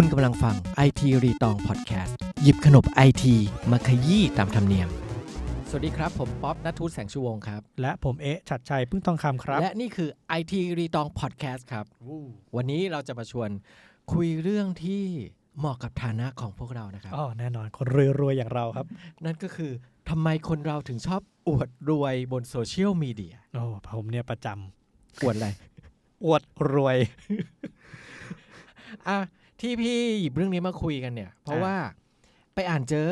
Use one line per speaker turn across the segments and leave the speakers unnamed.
คุณกำลังฟัง IT รีตองพอดแคสต์หยิบขนบไอทีมาขยี้ตามธรรมเนียม สวัสดีครับ ผมป๊อปนัททูตแสงชูวงศ์ครับ
และผมเอ๊ะชัดชัยพึ่งทองคำครับ
และนี่คือ IT รีตองพอดแคสต์ครับ วันนี้เราจะมาชวนคุยเรื่องที่เหมาะกับฐานะของพวกเรานะครับ
อ๋อแน่นอนคนรวยๆ อย่างเราครับ
นั่นก็คือทำไมคนเราถึงชอบอวดรวยบนโซเชียลมีเดีย
โอ้ผมเนี่ยประจำ
อวดอะไร
อวดรวย
อะ ที่พี่หยิบเรื่องนี้มาคุยกันเนี่ย เพราะ
อะ
ว่าไปอ่านเจอ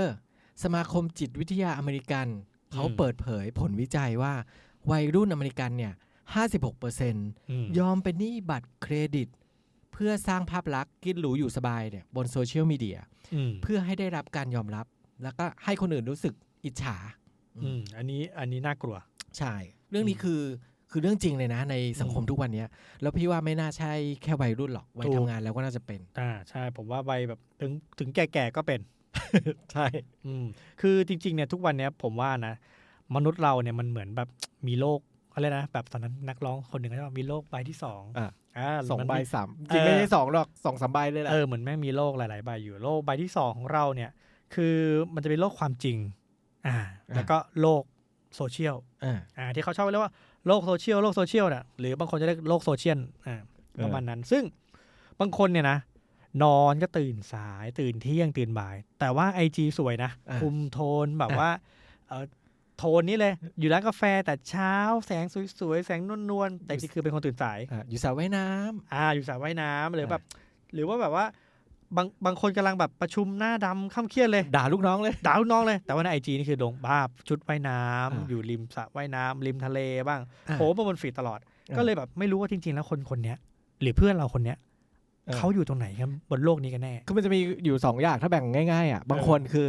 สมาคมจิตวิทยาอเมริกัน เขา
อืม
เปิดเผยผลวิจัยว่า วัยรุ่นอเมริกันเนี่ย 56%
อืม
ยอมเป็นหนี้บัตรเครดิต เพื่อสร้างภาพลักษณ์กินหรูอยู่สบายเนี่ยบนโซเชียลมีเดีย
อืม
เพื่อให้ได้รับการยอมรับ แล้วก็ให้คนอื่นรู้สึกอิจฉา
อืมอันนี้อันนี้น่ากลัว
ใช่ เรื่องนี้คือ คือเรื่องจริงเลยนะ ในสังคม
อืม
ทุกวันเนี้ย แล้วพี่ว่าไม่น่าใช่แค่วัยรุ่นหรอกวัย
ถูก
ทำงานแล้วก็น่าจะเป็น
อ่าใช่ ผมว่าใบแบบถึงถึงแก่ๆก็เป็น
ใช่
อืมคือจริงๆเนี่ยทุกวันเนี้ยผมว่านะ มนุษย์เราเนี่ยมันเหมือนแบบมีโลกอะไรนะแบบตอนนั้นนักร้องคนหนึ่งเขาบอกมีโลกใบที่สอง
อะ
อ่า
สอง
มัน
ใบ
มี
สามจริงไม่
เออ
ใช่สองหรอกสองสามใบเลยแหละ
เออเหมือนแม่งมีโลกหลายๆใบอยู่โลกใบที่สองของเราเนี่ย คือมันจะเป็นโลกความจริง อ่า แล้วก็โลกโซเชียล
อ่า
อ่าที่เขาชอบเรียกว่า โลกโซเชียลโลกโซเชียลน่ะหรือบางคนจะเรียกโลกโซเชียลอ่า
เออ
ประมาณนั้น ซึ่งบางคนเนี่ยนะนอนก็ตื่นสายตื่นเที่ยงตื่นบ่าย แต่ว่าไอจีสวยนะ
อะ
คุมโทนแบบ
อะ
ว่าเออโทนนี้เลย อยู่ร้านกาแฟแต่เช้าแสงสวยๆ แสงนวลๆ แต่จริงๆคือเป็นคนตื่นสาย
อ่าอยู่สระว่ายน้ำ
อ่า อยู่สระว่ายน้ำหรือ
อะ
แบบ หรือว่าแบบว่า บางบางคนกำลังแบบประชุมหน้าดำข้ามเครียดเลย
ด่าลูกน้องเลย
ด่าลูกน้องเลย แต่ว่าในไอจีนี่คือลงภาพชุดว่ายน้ำ
อ่า
อยู่ริมสระว่ายน้ำริมทะเลบ้าง
อะ
โผล่มาบนฟีดตลอด
อ่า
ก็เลยแบบไม่รู้ว่าจริง ๆ แล้วคนคนเนี้ยหรือเพื่อนเราคนเนี้ย
ออ
เขาอยู่ตรงไหนครับบนโลกนี้กันแน่
คือมันจะมีอยู่สองอย่างถ้าแบ่งง่ายๆอะบางคนคือ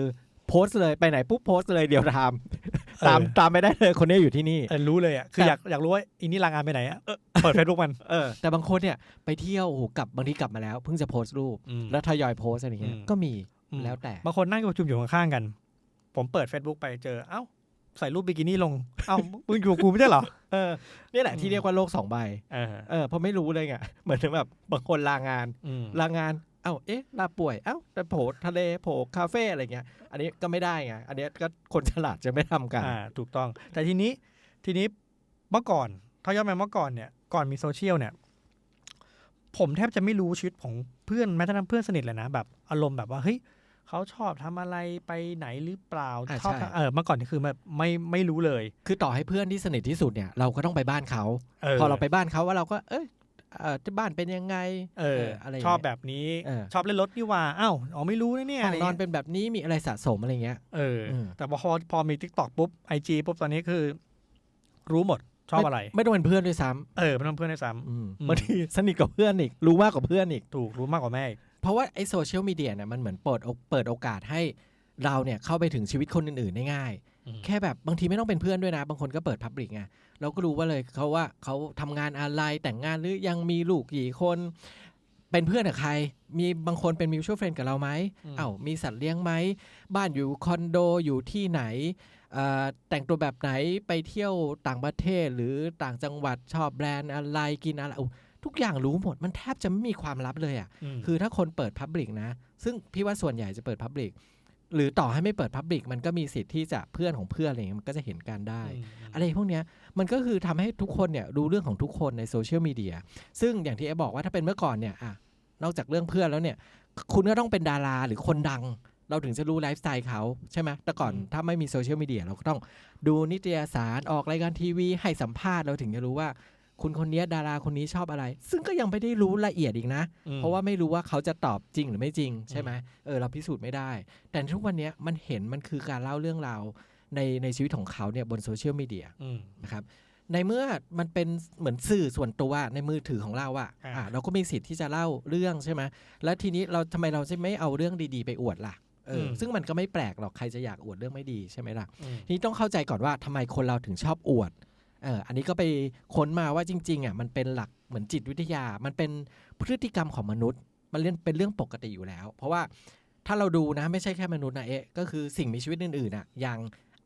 โพสต์เลยไปไหนปุ๊บโพสต์เลยเดี๋ยวตาม ตาม
เออ
ตามไม่ได้เลยคนนี้อยู่ที่นี่
เออรู้เลยอะคือ
แต่
อยากอยากรู้ว่าอินี่ลางานไปไหนอะเปิดเฟซบุ๊กมัน
เออ แต่บางคนเนี่ยไปเที่ยวโอ้โหกลับบางทีกลับมาแล้วเพิ่งจะโพสต์รูป
อืม
แล้วทยอยโพสต์อะไรอย่างเงี้ย
อืม
ก็มี
อืม
แล้วแต่
บางคนนั่งประชุมอยู่ข้างๆกัน ผมเปิด Facebook ไปเจอ เอ้า ใส่รูปบิกินี่ลง เอ้า มึงอยู่กับกูไม่ใช่เหรอ
เออ นี่แหละที่เรียกว่าโลกสองใบ
เออ
เออเพราะไม่รู้เลยไง เหมือนแบบบางคนลางาน
อืม
ลางาน เอ้าเอ๊ะลาป่วยเอ้าแต่โผล่ทะเลโผล่คาเฟ่อะไรเงี้ย อันนี้ก็ไม่ได้ไงอันนี้ก็คนฉลาดจะไม่ทำกัน
อ่าถูกต้อง แต่ทีนี้ทีนี้เมื่อก่อนถ้าย้อนไปเมื่อก่อนเนี่ยก่อนมีโซเชียลเนี่ย ผมแทบจะไม่รู้ชีวิตของเพื่อนแม้แต่นั้นเพื่อนสนิทเลยนะแบบอารมณ์แบบว่าเฮ้ยเขาชอบทำอะไรไปไหนหรือเปล่า
อ่า
ชอบ
ใช่
เออเมื่อก่อนนี่คือแบบไม่ไม่รู้เลย
คือต่อให้เพื่อนที่สนิทที่สุดเนี่ยเราก็ต้องไปบ้านเขา พอเราไปบ้านเขาว่าเราก็เอ้ยเอ่อ ที่บ้านเป็นยังไง
เออ
อะไรย่าง
ชอบ
เงี้ย
แบบนี้
เออ
ชอบเล่นรถนี่หว่าอ้าวอ๋อไม่รู้นะเนี่ย
ห้อ
อะ
ง
ไร
นอน
เงี้ย
เป็นแบบนี้มีอะไรสะสมอะไรเงี้ย
เอออ
ม
แต่พอพอมีทิกตอกปุ๊บไอจีปุ๊บตอนนี้คือ รู้หมดชอบอะไร
ไม่ต้องเป็นเพื่อนด้วยซ้
เออไม่ต้องเพื่อนด้วยซ้ำ
อืม
อืม
บางทีสนิทกับเพื่อนอีก รู้มากกว่าเพื่อนอีกำ
ถูกรู้มากกว่าแม่อีก
เพราะว่าไอ้โซเชียลมีเดียเนี่ยมันเหมือนเปิดโอเปิดโอกาสให้ เราเนี่ยเข้าไปถึงชีวิตคนอื่นๆได้ง่าย
อืม
แค่แบบบางทีไม่ต้องเป็นเพื่อนด้วยนะ บางคนก็เปิดพับลิกไงเราก็รู้ว่าเลยเขาว่าเขาทำงานอะไรแต่งงานหรือยังมีลูกกี่คนเป็นเพื่อนกับใคร มีบางคนเป็นมิวช a l เฟรนกับเราไหม
อืม
เอ้ามีสัตว์เลี้ยงไหม บ้านอยู่คอนโดอยู่ที่ไหนเอ่อแต่งตัวแบบไหนไปเที่ยวต่างประเทศหรือต่างจังหวัดชอบแบรนด์อะไรกินอะไรอุ๊ยทุกอย่างรู้หมดมันแทบจะไม่มีความลับเลยอะ
ม
คือถ้าคนเปิดพับ l ิ c นะ ซึ่งพี่ว่าส่วนใหญ่จะเปิดพับ l ิ c หรือต่อให้ไม่เปิดพับ l ิ c มันก็มีสิทธิ์ที่จะเพื่อนของเพื่อนอะไรอย่างเงี้ยมันก็จะเห็นการได้
อืม
อะไรพวกเนี้ยมันก็คือทำให้ทุกคนเนี่ยรู้เรื่องของทุกคนในโซเชียลมีเดียซึ่งอย่างที่เอบอกว่าถ้าเป็นเมื่อก่อนเนี่ยอะนอกจากเรื่องเพื่อนแล้วเนี่ยคุณก็ต้องเป็นดาราหรือคนดัง เราถึงจะรู้ไลฟ์สไตล์เขาใช่ไหมแต่ก่อนถ้าไม่มีโซเชียลมีเดียเราก็ต้องดูนิตยสารออกรายการทีวีให้สัมภาษณ์เราถึงจะรู้ว่า คุณคนเนี้ยดาราคนนี้ชอบอะไร ซึ่งก็ยังไม่ได้รู้ละเอียดอีกนะ
อืม
เพราะว่าไม่รู้ว่าเขาจะตอบจริงหรือไม่จริงใช่ไหมเออเราพิสูจน์ไม่ได้ แต่ทุกวันเนี้ยมันเห็นมันคือการเล่าเรื่องราวในในชีวิตของเขาเนี่ยบนโซเชียลมีเดีย
อืม
นะครับในเมื่อมันเป็นเหมือนสื่อส่วนตัวในมือถือของเราอะ
อ่า
อะเราก็มีสิทธิ์ที่จะเล่าเรื่องใช่ไหมแล้วทีนี้เราทำไมเราจะไม่เอาเรื่องดีๆไปอวดล่ะเอออซึ่งมันก็ไม่แปลกหรอกใครจะอยากอวดเรื่องไม่ดีใช่ไหมล่ะ
อืม
ทีนี้ต้องเข้าใจก่อนว่าทำไมคนเราถึงชอบอวด เอออันนี้ก็ไปค้นมาว่าจริงๆอะมันเป็นหลักเหมือนจิตวิทยา มันเป็นพฤติกรรมของมนุษย์ มันเรื่องเป็นเรื่องปกติอยู่แล้ว เพราะว่าถ้าเราดูนะไม่ใช่แค่มนุษย์นะเอ๊ะก็คือสิ่งมีชีวิตอื่นๆอะอย่าง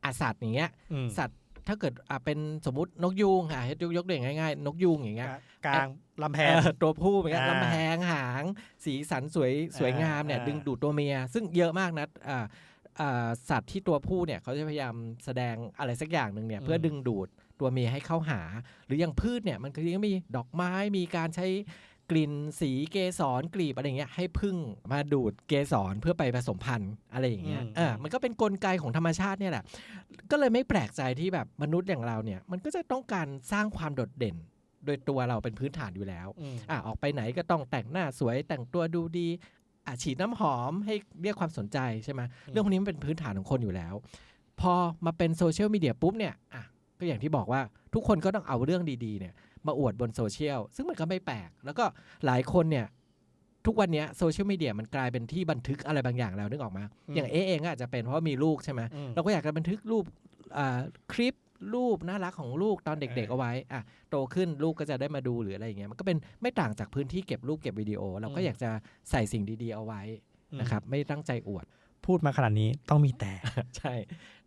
อาสัตว์อย่างเงี้ย
อืม
สัตว์ถ้าเกิดอะเป็นสมมตินกยูงอะยกยกตัวอย่างง่ายๆ นกยูงอย่างเงี้ย
กลางลำแพ
เองอตัวผู้เหมือนกัน
อ่า
ลำแพงหาง สีสันสวยสวยงามเนี่ย
อ่า
ดึงดูดตัวเมีย ซึ่งเยอะมากนะอ่าอ่าสัตว์ที่ตัวผู้เนี่ยเขาจะพยายามแสดงอะไรสักอย่างหนึ่งเนี่ยเพื่อดึงดูด ตัวเมียให้เข้าหา หรืออย่างพืชเนี่ยมันก็ยังมีดอกไม้มีการใช้กลิ่นสีเกสรกลีบอะไรอย่างเงี้ยให้พึ่งมาดูดเกสรเพื่อไปผสมพันธุ์อะไรอย่างเงี้ย
อืม
เออมันก็เป็นนกลไกของธรรมชาติเนี่ยแหละ ก็เลยไม่แปลกใจที่แบบมนุษย์อย่างเราเนี่ยมันก็จะต้องการสร้างความโดดเด่น โดยตัวเราเป็นพื้นฐานอยู่แล้ว
อืม
อะออกไปไหนก็ต้องแต่งหน้าสวยแต่งตัวดูดีอะฉีดน้ำหอมให้เรียกความสนใจใช่ไหมเรื่องพวกนี้มันเป็นพื้นฐานของคนอยู่แล้ว พอมาเป็นโซเชียลมีเดียปุ๊บเนี่ยอะ ก็อย่างที่บอกว่าทุกคนก็ต้องเอาเรื่องดีๆเนี่ยมาอวดบนโซเชียลซึ่งมันก็ไม่แปลก แล้วก็หลายคนเนี่ยทุกวันเนี้ยโซเชียลมีเดียมันกลายเป็นที่บันทึกอะไรบางอย่างแล้วนึกออกมาอย่างเอเองอาจจะเป็นเพราะว่ามีลูกใช่ไหม
อืม
เราก็อยากจะบันทึกรูปอ่าคลิปรูปน่ารักของลูกตอนเด็ก ๆ เอาไว้อะโตขึ้นลูกก็จะได้มาดูหรืออะไรอย่างเงี้ยมันก็เป็นไม่ต่างจากพื้นที่เก็บรูปเก็บวิดีโอ เราก็
อืม
อยากจะใส่สิ่งดีๆเอาไว้นะครับไม่ตั้งใจอวด
พูดมาขนาดนี้ต้องมีแต่
ใช่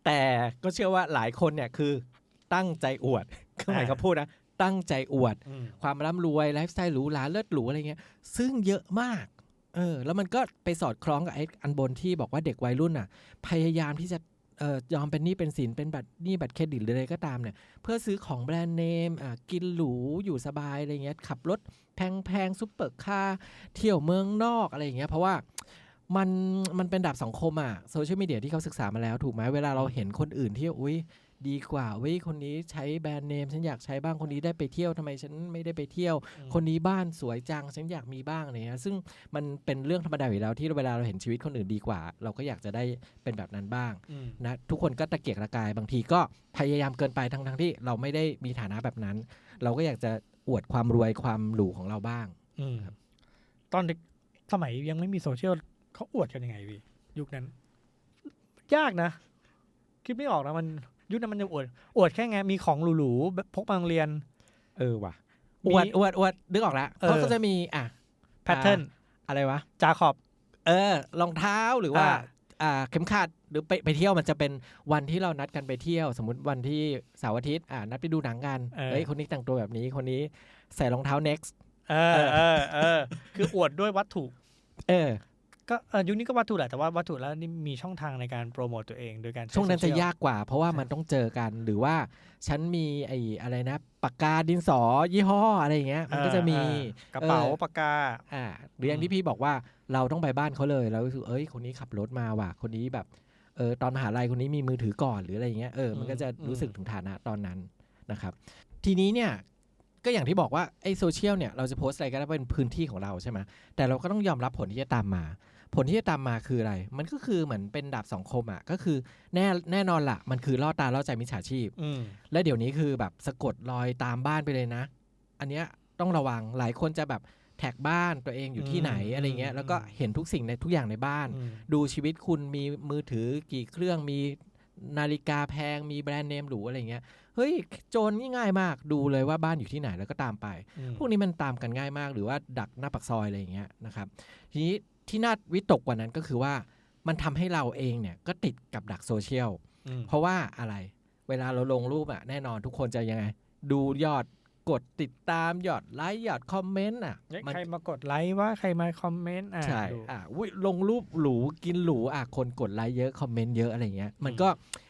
แต่ก็เชื่อว่าหลายคนเนี่ยคือ ตั้งใจอวดก็หมายเขาพูดนะตั้งใจอวด ความร่ำรวยไลฟ์สไตล์หรูหราเลิศหรูอะไรเงี้ย ซึ่งเยอะมากเออแล้วมันก็ไปสอดคล้องกับไอ้อันบนที่บอกว่าเด็กวัยรุ่นอะ พยายามที่จะเอ่อยอมเป็นหนี้เป็นสินเป็นบัตรหนี้บัตรเครดิตหรืออะไรก็ตามเนี่ย เพื่อซื้อของแบรนด์เนมอะกินหรูอยู่สบายอะไรเงี้ยขับรถแพงๆซุปเปอร์คาร์เที่ยวเมืองนอกอะไรอย่างเงี้ยเพราะว่ามันมันเป็นดาบสังคมอะโซเชียลมีเดียที่เขาศึกษามาแล้วถูกไหมเวลาเราเห็นคนอื่นที่อุ้ย ดีกว่าเว้ยคนนี้ใช้แบรนด์เนมฉันอยากใช้บ้างคนนี้ได้ไปเที่ยวทำไมฉันไม่ได้ไปเที่ยว
อืม
คนนี้บ้านสวยจังฉันอยากมีบ้างอะไรเงี้ยซึ่งมันเป็นเรื่องธรรมดาอยู่แล้วที่เวลาเราเห็นชีวิตคนอื่นดีกว่า เราก็อยากจะได้เป็นแบบนั้นบ้าง
อืม
นะทุกคนก็ตะเกียกตะกายบางทีก็พยายามเกินไปทั้งทั้งๆที่เราไม่ได้มีฐานะแบบนั้น เราก็อยากจะอวดความรวยความหรูของเราบ้าง
อืมตอนเด็กสมัยยังไม่มีโซเชียลเขาอวดกันยังไงพี่ยุคนั้น ยากนะคิดไม่ออกนะมัน ยุคนั้นมันจะอวดอวดแค่ไงมีของหรูๆแบบพกมาโรงเรียน
เออว่ะ
มี
อวดอวดอวดนึกออกแล้ว
เออ
เขาก็จะมีอะ
แพทเทิร์น
อะไรวะ
จาขอบ
เออรองเท้าหรือว่า
อ่า
อ่าเข็มขัดหรือไปไปเที่ยวมันจะเป็นวันที่เรานัดกันไปเที่ยว สมมติวันที่เสาร์อาทิตย์อ่านัดไปดูหนังกันเฮ้ยคนนี้แต่งตัวแบบนี้คนนี้ใส่รองเท้า next
เออเออเออคืออวดด้วยวัตถุ
เออ
ก็เออยุคนี้ก็วัตถุแหละแต่ว่าวัตถุแล้วนี่มีช่องทางในการโปรโมตตัวเองโดยการใช้
ช่วงนั้นจะ
โซเชีล
ยากกว่า เพราะว่า
ใช่
มันต้องเจอกันหรือว่าฉันมีไอ้อะไรนะปากกาดินสอยี่ห้ออะไรอย่างเงี้ยมันก็จะมี
เออกระเป๋า
เออ
ปากกา
อ่าหรืออย่างที่พี่บอกว่าเราต้องไปบ้านเขาเลยแล้วรู้สึกเอ้ยคนนี้ขับรถมาว่ะคนนี้แบบเออตอนมหาลัยคนนี้มีมือถือก่อนหรืออะไรอย่างเงี้ยเออมันก็จะรู้สึกถึงฐานะตอนนั้นนะครับ ทีนี้เนี่ยก็อย่างที่บอกว่าไอ้โซเชียลเนี่ยเราจะโพสต์อะไรก็ได้เป็นพื้นที่ของเราใช่ไหมแต่เราก็ต้องยอมรับผลที่จะตามมา ผลที่จะตามมาคืออะไร มันก็คือเหมือนเป็นดาบสองคมอะ ก็คือแน่แน่นอนละมันคือล่อตาล่อใจมิจฉาชีพ
อืม
และเดี๋ยวนี้คือแบบสะกดรอยตามบ้านไปเลยนะ อันเนี้ยต้องระวังหลายคนจะแบบแท็กบ้านตัวเองอยู่ที่ไหน
อืม
อะไรเงี้ย
อืม
แล้วก็เห็นทุกสิ่งในทุกอย่างในบ้าน
อืม
ดูชีวิตคุณมีมือถือกี่เครื่องมีนาฬิกาแพงมีแบรนด์เนมหรูอะไรเงี้ย เฮ้ยโจรนี่ง่ายมากดูเลยว่าบ้านอยู่ที่ไหนแล้วก็ตามไป
อืม
พวกนี้มันตามกันง่ายมากหรือว่าดักหน้าปักซอยอะไรอย่างเงี้ยนะครับ ทีนี้ ที่น่าวิตกกว่านั้นก็คือว่ามันทำให้เราเองเนี่ยก็ติดกับดักโซเชียล
อืม
เพราะว่าอะไรเวลาเราลงรูปอะแน่นอนทุกคนจะยังไง ดูยอดกดติดตามยอดไลค์ยอดคอมเมนต์อะ
เอ๊ะ
มัน
ใครมากดไลค์ว่าใครมาคอมเมนต์อ่า
ใช่
ดู
อะอุ๊ยลงรูปหรูกินหรูอะคนกดไลค์เยอะคอมเมนต์เยอะอะไรเงี้ย มันก็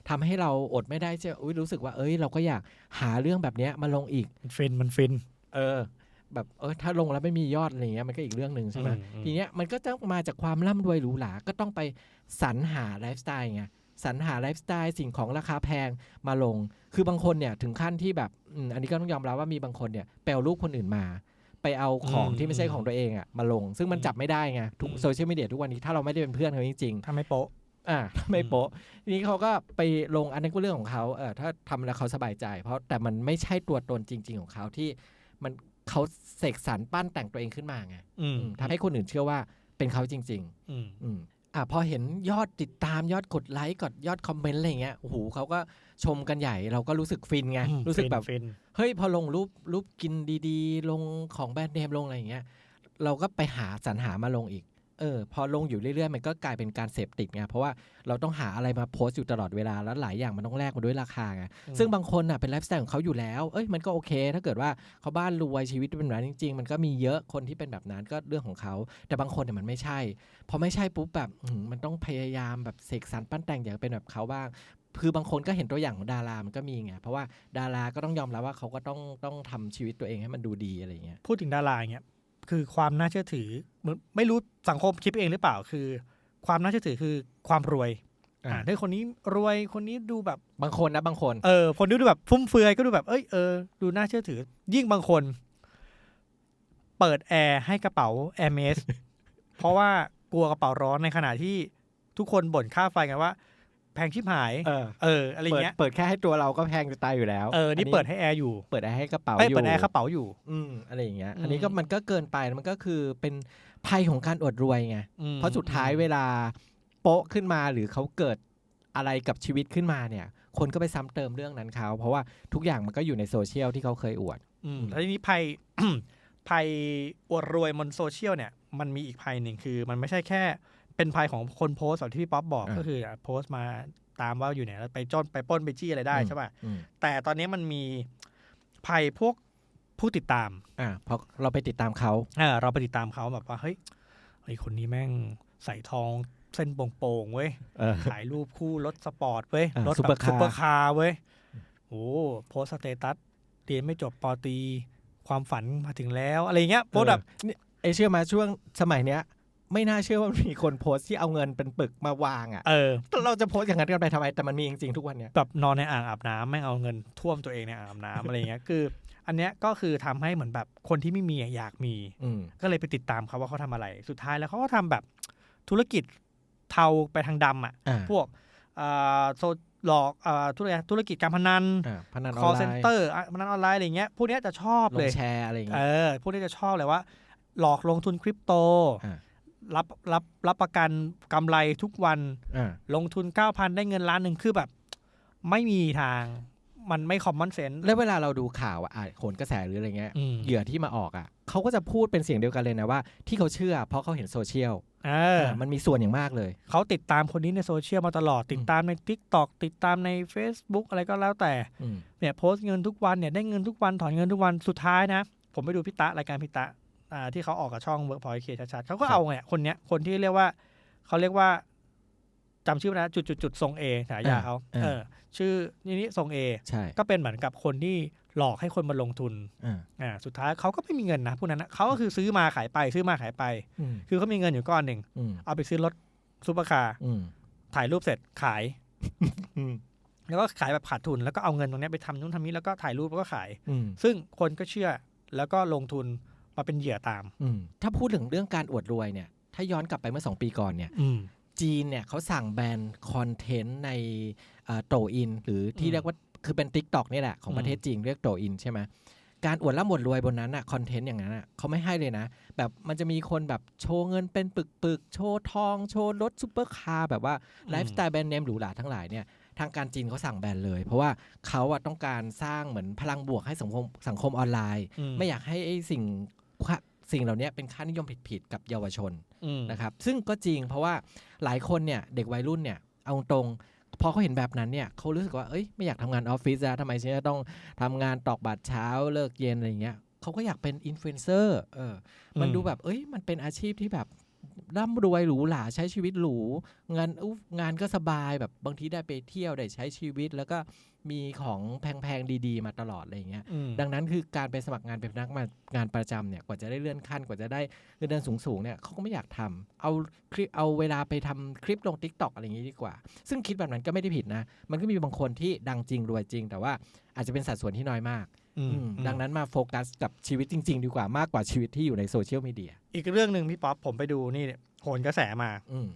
ทำให้เราอดไม่ได้ใช่อุ้ยรู้สึกว่าเอ้ยเราก็อยากหาเรื่องแบบเนี้ยมาลงอีก
มันฟินมันฟิน
เออ แบบเออถ้าลงแล้วไม่มียอดอะไรเงี้ยมันก็อีกเรื่องหนึ่งใช่ไหม
อืมอืม
ทีเนี้ยมันก็ต้องมาจากความร่ำรวยหรูหราก็ต้องไปสรรหาไลฟ์สไตล์ไงสรรหาไลฟ์สไตล์สิ่งของราคาแพงมาลง คือบางคนเนี่ยถึงขั้นที่แบบอืมอันนี้ก็ต้องยอมรับว่ามีบางคนเนี่ยแปลรูปคนอื่นมา ไปเอาของที่ไม่ใช่ของตัวเองอะมาลง ซึ่งมันจับไม่ได้ไงทุกโซเชียลมีเดียทุกวันนี้ถ้าเราไม่ได้เป็นเพื่อนเขาจริง
ทำให้โป๊ะ
ๆอ่าไม่โป๊ะทีนี้เขาก็ไปลงอันนั้นก็เรื่องของเขาเออถ้าทำแล้วเขาสบายใจ เพราะแต่มันไม่ใช่ตัวตนจริง ๆ ของเขาที่มัน เขาเสกสรรปั้นแต่งตัวเองขึ้นมาไง
อืม
อืมทำให้คนอื่นเชื่อว่าเป็นเขาจริง
อืม
ๆอืมอะพอเห็นยอดติดตามยอดกดไลค์กดยอดคอมเมนต์อะไรอย่างเงี้ยโอ้โหเขาก็ชมกันใหญ่เราก็รู้สึกฟินไง
อืม
รู้สึกแบบ
ฟิน
เฮ้ยพอลงรูปรูปกินดีๆ ลงของแบรนด์เนมลงอะไรอย่างเงี้ย เราก็ไปหาสรรหามาลงอีก เออพอลงอยู่เรื่อยๆ มันก็กลายเป็นการเสพติดไงเพราะว่าเราต้องหาอะไรมาโพสต์อยู่ตลอดเวลาแล้วหลายอย่างมันต้องแลกมาด้วยราคาไง
อืม
ซึ่งบางคนอะเป็นไลฟ์สไตล์ของเขาอยู่แล้วเอ้ยมันก็โอเค ถ้าเกิดว่าเขาบ้านรวยชีวิตเป็นแบบนั้นจริง ๆ มันก็มีเยอะคนที่เป็นแบบนั้นก็เรื่องของเขา แต่บางคนเนี่ยมันไม่ใช่พอไม่ใช่ปุ๊บแบบอื้อหือมันต้องพยายามแบบเสกสรรปั้นแต่งอยากเป็นแบบเขาบ้างคือบางคนก็เห็นตัวอย่างของดารา มันก็มีไง เพราะว่าดาราก็ต้องยอมรับว่าเขาก็ต้องต้องทำชีวิตตัวเองให้มันดูดีอะไรอย่างเงี้ย
พูดถึงดาราอย่างเงี้ย คือความน่าเชื่อถือเหมือนไม่รู้สังคมคิดเองหรือเปล่าคือ ความน่าเชื่อถือคือความรวย
อ่า
อ่าถ้าคนนี้รวยคนนี้ดูแบบ
บางคนนะบางคน
เออคนดูแบบฟุ่มเฟือยก็ดูแบบเอ้ยเออดูน่าเชื่อถือ ยิ่งบางคน เปิดแอร์ให้กระเป๋าแอร์เมสเพราะว่ากลัวกระเป๋าร้อนในขณะที่ทุกคนบ่นค่าไฟกันว่า แพงชิบหาย
เออ
เออ อะไร
เปิด
เงี้ย
เปิดแค่ให้ตัวเราก็แพงจะตายอยู่แล้ว
เออ นี่เปิดให้แอร์อยู่
เปิดให้กระเป๋า
เอ้ย
อยู่
เปิดแอร์กระเป๋าอยู่
อืม อะไรอย่างเงี้ย
อืม
อันนี้ก็มันก็เกินไป มันก็คือเป็นภัยของการอวดรวยไง
อืม
เพราะสุดท้ายเวลาโป๊ะขึ้นมาหรือเขาเกิดอะไรกับชีวิตขึ้นมาเนี่ย คนก็ไปซ้ำเติมเรื่องนั้นเขา เพราะว่าทุกอย่างมันก็อยู่ในโซเชียลที่เขาเคยอวด
อืมแล้วทีนี้ภัย ภัยอวดรวยบนโซเชียลเนี่ย มันมีอีกภัยหนึ่งคือ มันไม่ใช่แค่ เป็นภัยของคนโพสต์แบบที่พี่ป๊อปบอก
อ่า
ก็คือโพสต์มาตามว่าอยู่ไหนแล้วไปจ้นไปปล้นไปจี้อะไรได้
อืม
ใช่ป่ะ
อืม
แต่ตอนนี้มันมีภัยพวกผู้ติดตาม
อ่าเพราะเราไปติดตามเขา
อ่าเราไปติดตามเขาแบบว่าเฮ้ยไอคนนี้แม่งใส่ทองเส้นโป่งๆเว้ย
เออ
ถ่ายรูปคู่รถสปอร์ตเว้ย
อ่าร
ถ
ซุปเป
แบ
อร์
บ
คาร์
ซุปเปอร์คาร์เว้ยโอ้โพสต์สเตตัสเรียนไม่จบปอตรีความฝันมาถึงแล้ว อะไรเงี้ยโพสต์แบบ
เออนี่เอยเชื่อมาช่วงสมัยเนี้ย ไม่น่าเชื่อว่ามีคนโพสต์ที่เอาเงินเป็นปึกมาวางอะ
เออ
เราจะโพสต์อย่างนั้นกันไปทำไมแต่มันมีจริงๆทุกวันเนี้ย
แบบนอนในอ่างอาบน้ำไม่งเอาเงินท่วมตัวเองในอ่างอาบน้ำอะไรเงี้ยคือ อันเนี้ยก็คือทำให้เหมือนแบบคนที่ไม่มีอะอยากมี
อืม
ก็เลยไปติดตามเขาว่าเขาทำอะไร สุดท้ายแล้วเขาก็ทำแบบธุรกิจเทาไปทางดำอะ
อ่า
พวกอ่าโซหลอกอ่าธุรกิจธุรกิจการพนัน
อ่าพนันอ
คอ
อน
ล
ไล
เซ็น
น์
เตอร์พนันออนไลน์อะไรเงี้ยพวกเนี้ยจะชอบ
ล
เล
ง
ย
แชร์อะไรอย่าง
เอ
เงี้ย
อพวกนี้จะชอบเลยว่า หลอกลงทุนคริปโต
อ่า
รับรับรับประกันกำไรทุกวัน
อ่า
ลงทุน9,000ได้เงินล้านหนึ่งคือแบบ ไม่มีทางมันไม่คอมมอนเซนส์
แล้วเวลาเราดูข่าวอะอะโหนกระแสหรืออะไรเงี้ยเหยื่อที่มาออกอะเขาก็จะพูดเป็นเสียงเดียวกันเลยนะว่า ที่เขาเชื่อ เพราะเขาเห็นโซเชียล
เออ
อะมันมีส่วนอย่างมากเลย
เขาติดตามคนนี้ในโซเชียลมาตลอดติดตามใน t ิ k t o k ติดตามใน Facebook อะไรก็แล้วแต่
อืม
เนี่ยโพสต์เงินทุกวันเนี่ยได้เงินทุกวันถอนเงินทุกวันสุดท้ายนะ ผมไปดูพิตะรายการพิตะ อ่าที่เขาออกกับช่องเวิร์กพอยเคชัดๆเขาก็เอาไงคนเนี้ยคนที่เรียกว่าเขาเรียกว่าจำชื่อไม่ได้จุดจุดจุดทรงเอฉายาเขาเออ ชื่อนี่นี่ทรงเอ
ใช่
ก็เป็นเหมือนกับคนที่หลอกให้คนมาลงทุน
อ่า
อ่าสุดท้ายเขาก็ไม่มีเงินนะพวกนั้นนะเขาก็คือซื้อมาขายไปซื้อมาขายไป
อืม
คือเขามีเงินอยู่ก้อนหนึ่ง
อืม
เอาไปซื้อรถซูเปอร์คาร์
อืม
ถ่ายรูปเสร็จขาย
อืม
แล้วก็ขายแบบขาดทุนแล้วก็เอาเงินตรงเนี้ยไปทำนู่นทำนี้แล้วก็ถ่ายรูปแล้วก็ขาย
อืม
ซึ่งคนก็เชื่อแล้วก็ลงทุน มาเป็นเหยื่อตาม
อืมถ้าพูดถึงเรื่องการอวดรวยเนี่ย ถ้าย้อนกลับไปเมื่อ 2 ปีก่อนเนี่ย
อืม
จีนเนี่ยเขาสั่งแบนคอนเทนต์ในโตอิน หรือที่
อืม
เรียกว่าคือเป็น t ิ k t o k นี่แหละของ
อืม
ประเทศจีนเรียกโตอินใช่ไหมการอวดร่ำอวดรวยบนนั้นอะคอนเทนต์อย่างนั้นอะเขาไม่ให้เลยนะ แบบมันจะมีคนแบบโชว์เงินเป็นปึกปึกๆโชว์ทอง โชว์รถซูเปอร์คาร์แบบว่าไลฟ์สไตล์แบรนด์เนมหรูหราทั้งหลายเนี่ยทางการจีนเขาสั่งแบนเลย เพราะว่าเขาอะต้องการสร้างเหมือนพลังบวกให้สังคมสังคมออนไลน์ ไม่อยากให้ไอ้สิ่ง สิ่งเหล่านี้เป็นค่านิยมผิดๆกับเยาวชน
อืม
นะครับ ซึ่งก็จริงเพราะว่าหลายคนเนี่ยเด็กวัยรุ่นเนี่ยเอาตรงพอเขาเห็นแบบนั้นเนี่ยเขารู้สึกว่าเอ้ยไม่อยากทำงานออฟฟิศอะทำไมฉันจะต้องทำงานตอกบัตรเช้าเลิกเย็นอะไรอย่างเงี้ยเขาก็อยากเป็นอินฟลูเอนเซอร์เออมัน
อืม
ดูแบบเอ้ยมันเป็นอาชีพที่แบบร่ำรวยหรูหราใช้ชีวิตหรูงานอุ๊ยงานก็สบายแบบบางทีได้ไปเที่ยวได้ใช้ชีวิตแล้วก็ มีของแพงๆ ดีๆ มาตลอดอะไรอย่างเงี้ย
อืม
ดังนั้นคือการไปสมัครงานเป็นพนักงานประจำเนี่ย กว่าจะได้เลื่อนขั้น กว่าจะได้เงินเดือนสูงๆ เนี่ยเขาก็ไม่อยากทำเอาคลิป เอาเวลาไปทำคลิปลง t ิ k t o k อะไรอย่างนี้ดีกว่า ซึ่งคิดแบบนั้นก็ไม่ได้ผิดนะ มันก็มีบางคนที่ดังจริงรวยจริง แต่ว่าอาจจะเป็นสัดส่วนที่น้อยมาก
อืม
อืมดังนั้นมาโฟกัสกับชีวิตจริง ๆ ดีกว่ามากกว่าชีวิตที่อยู่ในโซเชียลมีเดีย
อีกเรื่องหนึ่งพี่ป๊อปผมไปดูนี่เนี่ยโหนกระแสมา
อืม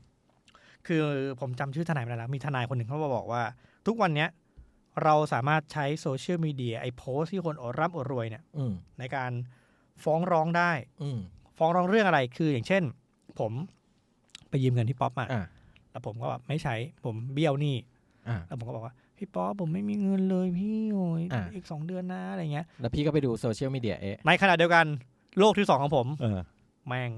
คือผมจำชื่อทนายไม่ได้แล้วมีทนายคนหนึ่งเขามาบอกว่า ทุกวันเนี้ย เราสามารถใช้โซเชียลมีเดียไอ้โพสต์ที่คนอดร่ำอดรวยเนี่ย
อืม
ในการฟ้องร้องได้
อืม
ฟ้องร้องเรื่องอะไรคืออย่างเช่น ผมไปยืมเงินพี่ป๊อปมา
อ่า
แล้วผมก็แบบไม่ใช้ผมเบี้ยวหนี้
อ่า
แล้วผมก็บอกว่าพี่ป๊อปผมไม่มีเงินเลยพี่โอ้ย
อะ
อีกสองเดือนนะอะไรเงี้ย
แล้วพี่ก็ไปดูโซเชียลมีเดียเอ๊ะ
ในขณะเดียวกันโลกที่สองของผม
เออ
แม่ง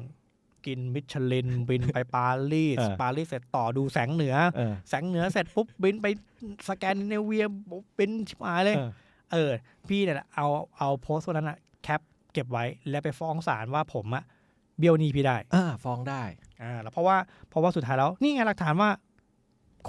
กินมิชลิน บินไปปารีส
เออ
ปารีสเสร็จต่อดูแสงเหนือ
เออ
แสงเหนือเสร็จปุ๊บบินไปสแกนดิเนเวียบินชิบหายเลย
เออ
เออ พี่เนี่ยเอาเอาโพสต์วันนั้นอะแคปเก็บไว้แล้วไปฟ้องศาลว่าผมอะเบี้ยวหนี้พี่ได้
อ่าฟ้องได้
อ่าแล้วเพราะว่าเพราะว่าสุดท้ายแล้วนี่ไงหลักฐานว่า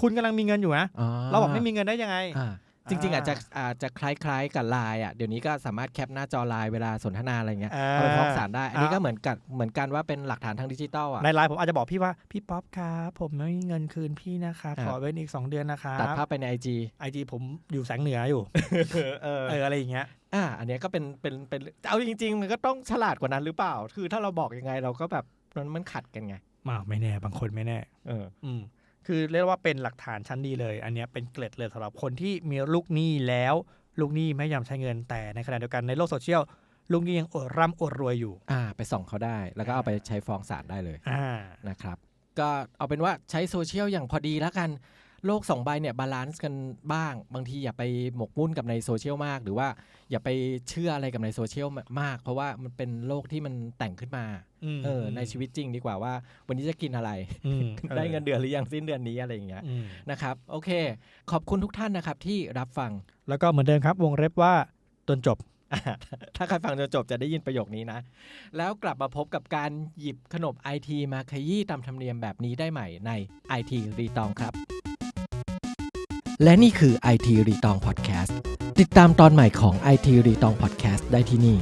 คุณกำลังมีเงินอยู่นะ
อ๋อ
เราบอกไม่มีเงินได้ยังไง
อ่า จริงๆ
อ่า
อาจจะอาจจะคล้ายๆกับไลน์อะเดี๋ยวนี้ก็สามารถแคปหน้าจอไลน์เวลาสนทนาอะไรเงี้ย
อ่า
เอาไปฟ้องศาลได้ อันนี้
อ่า
ก็เหมือนกันเหมือนกันว่าเป็นหลักฐานทางดิจิตอลอะ
ในไลน์ผมอาจจะบอกพี่ว่าพี่ป๊อปครับผมไม่มีเงินคืนพี่นะครับ
อ่า
ขอเว้นอีก 2 เดือนนะครับ
ตัดภาพไปในไอจี
ไอจีผมอยู่แสงเหนืออยู่
เออ
เอออะไรอย่างเงี้ย
อ่าอันเนี้ยก็เป็นเป็นเป็นเอาจริง ๆ มันก็ต้องฉลาดกว่านั้นหรือเปล่า คือถ้าเราบอกยังไงเราก็แบบมันมันขัดกันไง
มาไม่แน่บางคนไม่แน่
เออ
อืม คือเรียกว่าเป็นหลักฐานชั้นดีเลย อันเนี้ยเป็นเกล็ดเลยสำหรับคนที่มีลูกหนี้แล้ว ลูกหนี้ไม่ยอมใช้เงินแต่ในขณะเดียวกันในโลกโซเชียลลูกหนี้ยังอดร่ำอดรวยอยู่
อ่า ไปส่องเขาได้ แล้วก็เอาไปใช้ฟ้องศาลได้เลย
อ่า
นะครับ ก็เอาเป็นว่าใช้โซเชียลอย่างพอดีแล้วกัน โลกสองใบเนี่ยบาลานซ์กันบ้าง บางทีอย่าไปหมกมุ่นกับในโซเชียลมาก หรือว่าอย่าไปเชื่ออะไรกับในโซเชียลมาก เพราะว่ามันเป็นโลกที่มันแต่งขึ้นมาเออในชีวิตจริงดีกว่าว่า วันนี้จะกินอะไร
อืม
ได้เงินเดือนหรือยังสิ้นเดือนนี้อะไรอย่างเงี้ย
อืม
นะครับโอเค ขอบคุณทุกท่านนะครับที่รับฟัง
แล้วก็เหมือนเดิมครับ วงเล็บว่าจนจบ
อะถ้าใครฟังจนจบจะได้ยินประโยคนี้นะ แล้วกลับมาพบกับการหยิบขนมไอทีมาขยี้ตามธรรมเนียมแบบนี้ได้ใหม่ใน IT รีตองครับ และนี่คือ IT รีตองพอดแคสต์ติดตามตอนใหม่ของ IT รีตองพอดแคสต์ได้ที่นี่